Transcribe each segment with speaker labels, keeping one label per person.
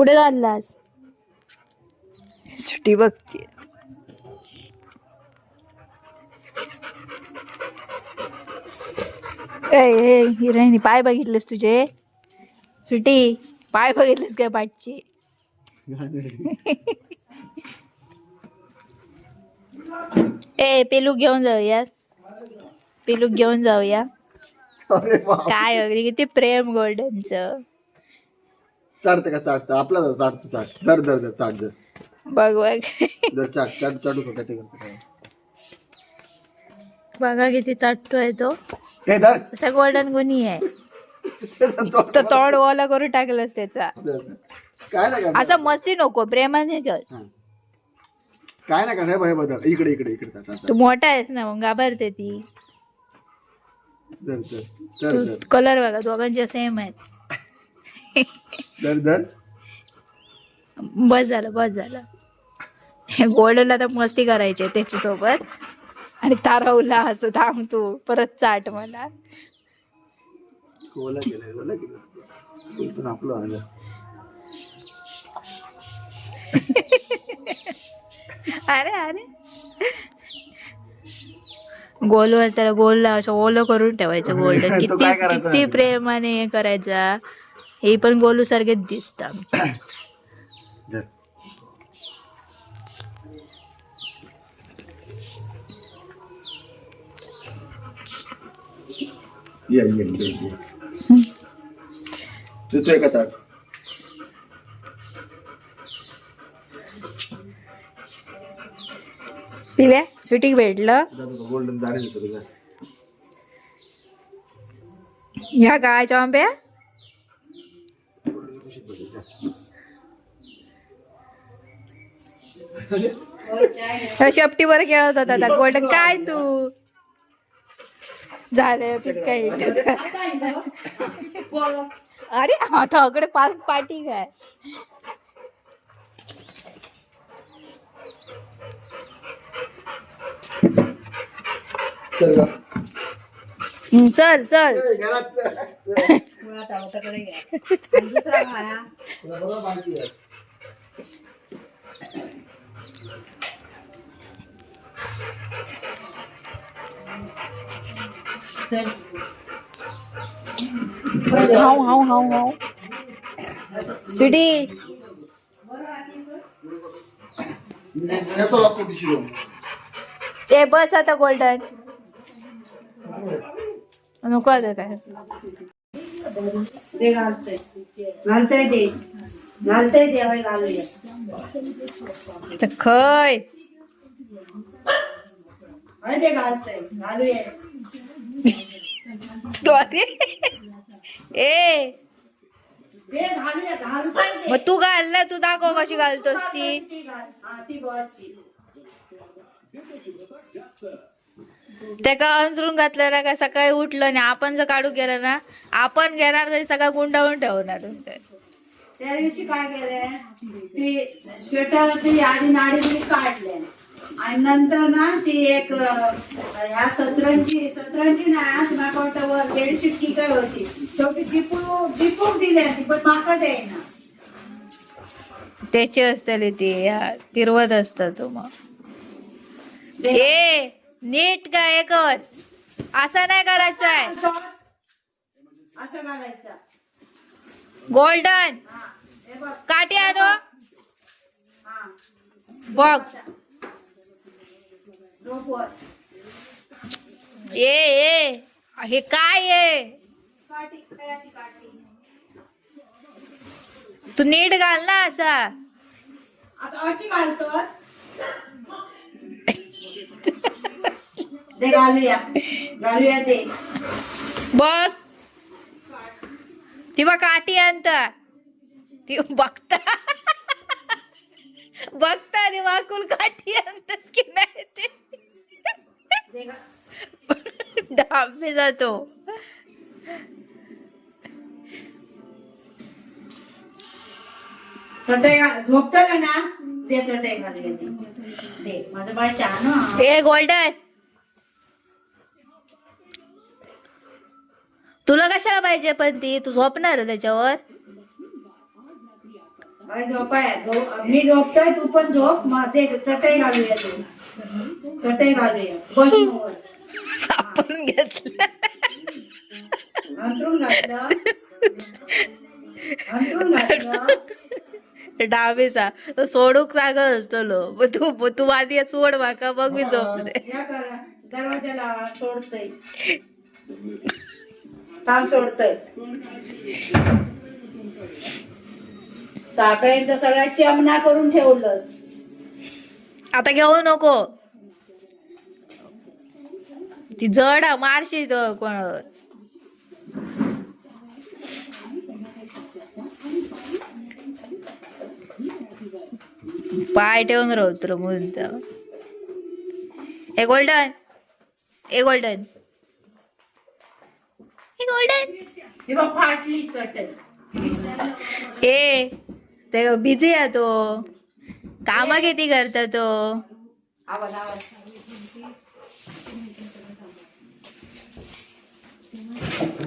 Speaker 1: कुठे चाललास? सुट्टी बघते. ए हिराणी पाय बघितलेस तुझे? सुटी पाय बघितलेस काय पाठची? ए पेलू घेऊन जाऊया. पेलू घेऊन जाऊया. काय अगदी किती प्रेम गोल्डनचं.
Speaker 2: चाडतं का चाडतं आपला चाडतो चाट. दर दर दर चाट दर
Speaker 1: बघ बघ.
Speaker 2: दर चाट चाट चाटू का ते करतो.
Speaker 1: बघा किती चाटतोय तो.
Speaker 2: हे धर.
Speaker 1: असा गोल्डन गुन्ही आहे.
Speaker 2: दर,
Speaker 1: तर तोड ओला करून टाकलंस त्याचा.
Speaker 2: दर. काय नाही करणार.
Speaker 1: असं मस्ती नको प्रेमाने कर.
Speaker 2: हा. काय नाही करणार हे बदल इकडे इकडे इकडे चाट, चाट,
Speaker 1: तू मोठा आहेस ना मग घाबरते ती.
Speaker 2: दर दर दर
Speaker 1: तू
Speaker 2: दर
Speaker 1: कलर बघा दोघांचे सेम आहेत. बस झालं बस झालं. हे गोल्डला तर मस्ती करायची आहे त्याच्यासोबत. आणि तारवला असं थांब तू परत चाट मला.
Speaker 2: ओला केलंय ओला केलं उलटून आपलं आलं.
Speaker 1: अरे अरे. गोल असताना गोलला असं ओलं करून ठेवायचं गोल्डन. किती? किती प्रेमाने हे करायचा. हे पण गोलू सारखेच दिसत आमच्या
Speaker 2: ये ये ये ये. तू एका ताट
Speaker 1: स्वीटिक भेटलं.
Speaker 2: गोल्डन तुझ्या
Speaker 1: ह्या गायच्या आंब्या? शेपटीवर खेळत होता आता गोल्डन काय तू झालं पीस काय अरे आता अकडे पार्क पार्टी काय
Speaker 2: चल
Speaker 1: चल चल. स्वीटी.
Speaker 2: येतो लागतो पिशवी घेऊन.
Speaker 1: ए बस आता गोल्डन. नको आता काय.
Speaker 3: ते घालतंय. घालतंय ते. घालतंय त्यावेळी घालूया
Speaker 1: आता खय.
Speaker 3: अरे ते घालतंय. घालूया
Speaker 1: अरे ए.
Speaker 3: ते घालूया घालतंय ते.
Speaker 1: मग तू घाल ना तू दाखव कशी घालतोस ती
Speaker 3: बसची.
Speaker 1: त्याका अंतरून घातलेला का सकाळी उठलं आणि आपण जर काढू गेलं ना आपण घेणार तरी सगळा गुंडाळून ठेवणार.
Speaker 3: त्या दिवशी काय केलंय ती स्वेटर ती आधी नाडी बिडी काढल्या. आणि नंतर ना ती एक ह्या सतरंजी सतरंजी ना तुम्हाला वाटतं वर बेडशीट की काय होती शेवटी डिपू डिपू दिली ती पण माकड आहे ना.
Speaker 1: त्याची असतली ती फिरवत असत तो मग. ए नीट काय कर. असं नाही करायचं आहे
Speaker 3: असं घालायचं
Speaker 1: गोल्डन. काठी आणो? बघ. ए ए हे काय आहे तू नीट घाल ना असा.
Speaker 3: आता अशी घालतो ते घालूया. घालूया ते.
Speaker 1: बघ. ती बघ काठी आणत ती बघता. बघता ती वाकून काठी आणतात की नाही ते. डाबे जातो.
Speaker 3: झोपतं का ना? ते चटई घालूया ते. माझं बाळ छान हं.
Speaker 1: ए गोल्डन. तुला कशाला पाहिजे पण ती? तू झोपणार त्याच्यावर?
Speaker 3: काय झोपाय झोप मी झोपतोय तू पण झोप. मग ते चटई घालूया तू. चटई घालूया. बस मोवर
Speaker 1: आपण घेतलं.
Speaker 3: अंतरून घातलं.
Speaker 1: डावेचा. तो सोडूक सांगत असतलो मग तू तू आधी सोड माका मग मी झोपले
Speaker 3: या करा. दरवाजा लावा सोडतय. काम सोडतय. साखळ्यांचा सगळ्या चमना करून ठेवलंस.
Speaker 1: आता घेऊ नको. ती जड मारशी कोण. पाय ठेवून राहतो म्हणून ए गोल्डन ए गोल्डन. ए गोल्डन.
Speaker 3: ही बघ फाटली चटई.
Speaker 1: ए ते बिझी आहे तो. कामा किती करता तो?
Speaker 3: आवाज आवाज.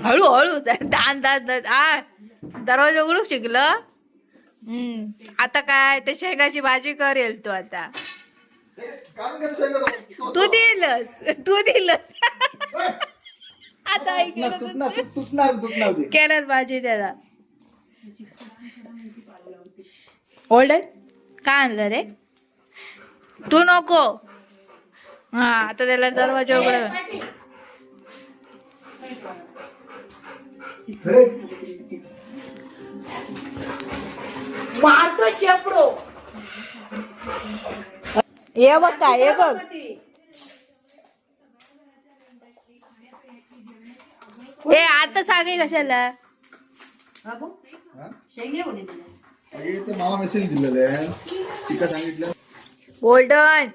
Speaker 1: हळू हळू. दान दान आ दरवाजा उघडू शिकलं? हम्म. आता काय ते शेंगाची भाजी करेल तू आता.
Speaker 2: तू.
Speaker 1: दिलस. तू दिलस. आता
Speaker 2: तुटणार, तुटणार तुटणार तुटणार ते.
Speaker 1: केल्यात भाजी त्याला. ओल्डन काय आणलं रे? तू नको. हा आता त्याला दरवाजा उघड.
Speaker 3: शेपडो.
Speaker 1: हे बघ काय हे बघ. ए आता सांगे कशाला?
Speaker 2: हा? अगे ते मामा मेसेज दिलेलं आहे तिका सांगितलं.
Speaker 1: गोल्डन.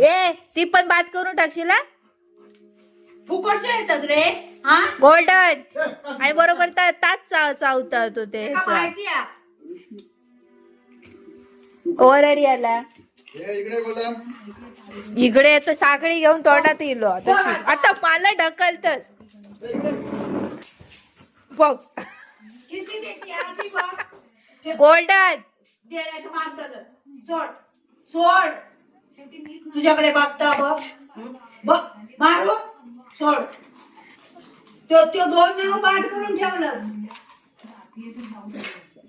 Speaker 1: ए ती पण बात करून टाकशील हा?
Speaker 3: फुकटचे येतात रे हा?
Speaker 1: गोल्डन आणि बरोबर ता- ताच चाव चावता तो ते
Speaker 3: का माहिती आहे
Speaker 1: ओरडी आला
Speaker 2: इकडे
Speaker 1: येतो साखळी घेऊन तोंडात येलो. आता मला. बघ.
Speaker 3: बघ.
Speaker 1: गोल्डन.
Speaker 3: सोड. सोड. तुझ्याकडे बघता बघ? बघ मारू. सोड. तो तो दोन नाव बाद करून ठेवलं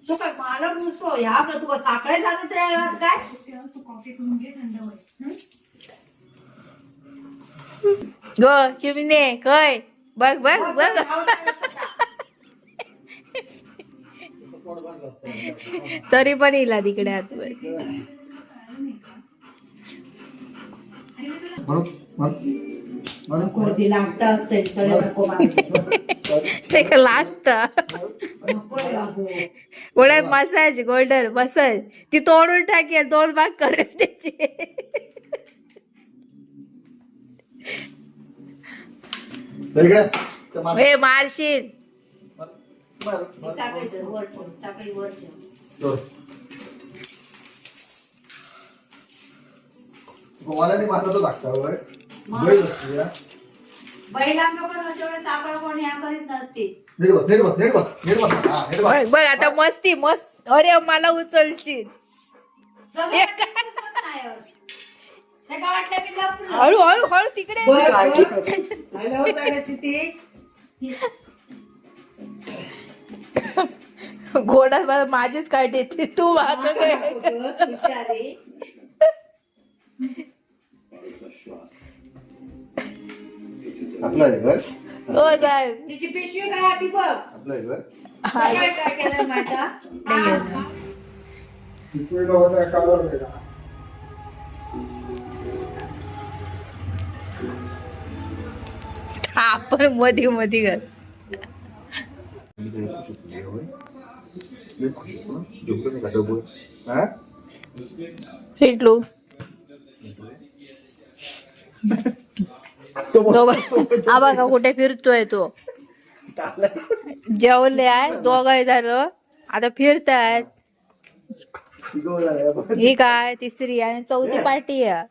Speaker 3: तो मला नुसतो ह्या का तुला साखळे राहिला काय?
Speaker 1: गो चिमणे काय? बघ बघ
Speaker 3: बघ.
Speaker 1: तरी पण येईल तिकडे आतवर.
Speaker 3: कोणती लागतं असते सगळे नको मारू.
Speaker 1: ते का लागत
Speaker 3: नको रे बाबू.
Speaker 1: ओळख मसाज गोल्डन मसाज. ती तोडून टाकेल दोन भाग करेल त्याचे. हे मारशील.
Speaker 2: मारलं लागतं होय बैल असते या.
Speaker 3: बैलांना पण तेवढं साखळ कोणी ह्या करीत नसते
Speaker 2: नीट बस नीट बस नीट बस नीट बस हा नीट
Speaker 1: बघ
Speaker 2: बस
Speaker 1: बघ आता मस्ती मस्त अरे मला उचलशील
Speaker 3: जमिनीत दिसत नाही हो. त्या गावातल्या मी लपलो.
Speaker 1: हळू हळू हळू तिकडे
Speaker 3: होतं का सिटी?
Speaker 1: घोडा मला माझीच काढ येते तू माग काय
Speaker 3: हुशार आहे.
Speaker 2: आपलं आहे घर
Speaker 1: हो साहेब
Speaker 3: तिची पिशवी काय ती बघ
Speaker 2: आपलं आहे घर
Speaker 3: सकाळी काय केलं माहिती आहे?
Speaker 2: तिकडे होता कावर
Speaker 1: आपण मधी मधी कर
Speaker 2: मी खुश होतो होय. लय खुश होतो ना. हा?
Speaker 1: सिटलू
Speaker 2: बघा
Speaker 1: कुठे फिरतोय तो. जेवले आहे दोघं झालं. आता फिरतायत. ही काय? तिसरी आणि चौथी पार्टी आहे.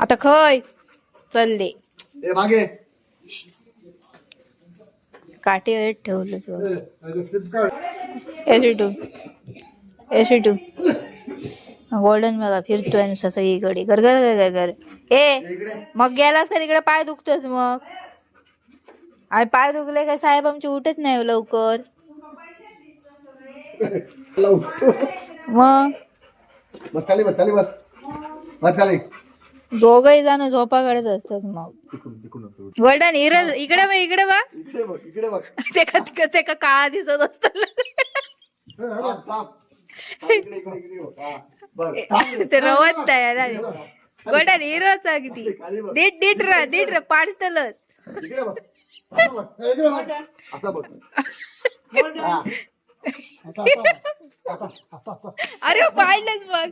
Speaker 1: आता खय. चालले काठी ठेवलं तू. AC to AC to golden बघा फिरतोय नुसता सगळीकडे. घर घर घर घर घर. ए मग गेलास का तिकडे? पाय दुखतोच मग. आणि पाय दुखले काय साहेब? आमचे उठत नाही हो लवकर. मग? दोघही जण झोपा काढत असतात मग. गोल्डन हिर इकडे बघ इकडे बघ.
Speaker 2: इकडे बघ
Speaker 1: का ते का काळा दिसत असत. ते रवत तयार गोल्डन हिरोच अगदी डीट डीट र डीट र पाडतलच.
Speaker 2: इकडे बघ. असं बघ. इकडे बघ. असं बघ. आता, आता, आता, आता, आता.
Speaker 1: अरे पाडलंच बघ.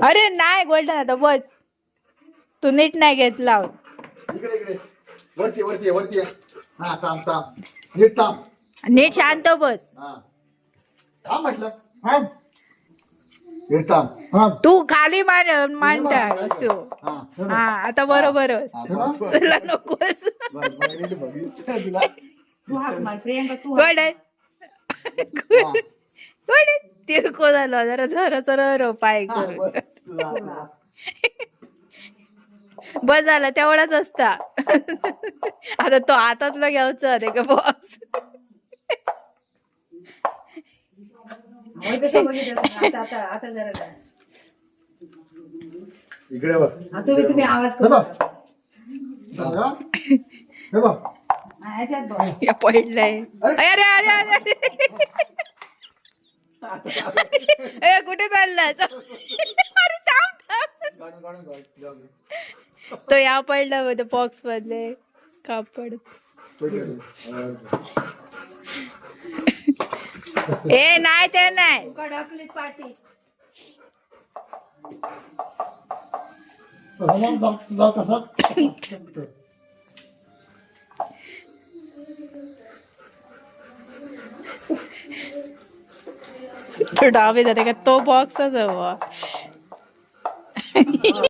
Speaker 1: अरे नाही गोल्डन आता बस. तू नीट नाही घेतला
Speaker 2: इकडे इकडे. वरती वरती वरती. हा थांब थांब. नीट थांब.
Speaker 1: नीट शांत बस.
Speaker 2: हा थांब म्हटलं. थांब.
Speaker 1: तू खाली मान मांडता असो.
Speaker 2: हा
Speaker 1: हा आता बरोबर.
Speaker 2: हा.
Speaker 1: चला नकोस.
Speaker 2: बस, बस, नीट बघ. इथं तुला.
Speaker 3: तू हाक मार प्रियंका तू हाक.
Speaker 2: हा,
Speaker 1: तिरको झालो जरा जरा जरा पाय
Speaker 2: हा,
Speaker 1: कर
Speaker 2: बस. तुला, तुला.
Speaker 1: बस झालं तेवढाच असता. आता तो हातातलं घ्यायचं ते का बॉक्स
Speaker 3: होय कसं बघितलं? आता आता आता जरा काय.
Speaker 2: इकडे बघ.
Speaker 3: हा, तुम्ही तुम्ही आवाज
Speaker 2: हे बघ. हे बघ.
Speaker 3: हा, बघ.
Speaker 1: या पडलंय अरे. अरे अरे अरे ए, कुठे चाललास? अरे थांब. तो या पडला मध्ये बॉक्स मधले कापड. ए नाही ते नाही.
Speaker 3: कडकलीत
Speaker 1: तो डावे जाते का तो बॉक्सच हवा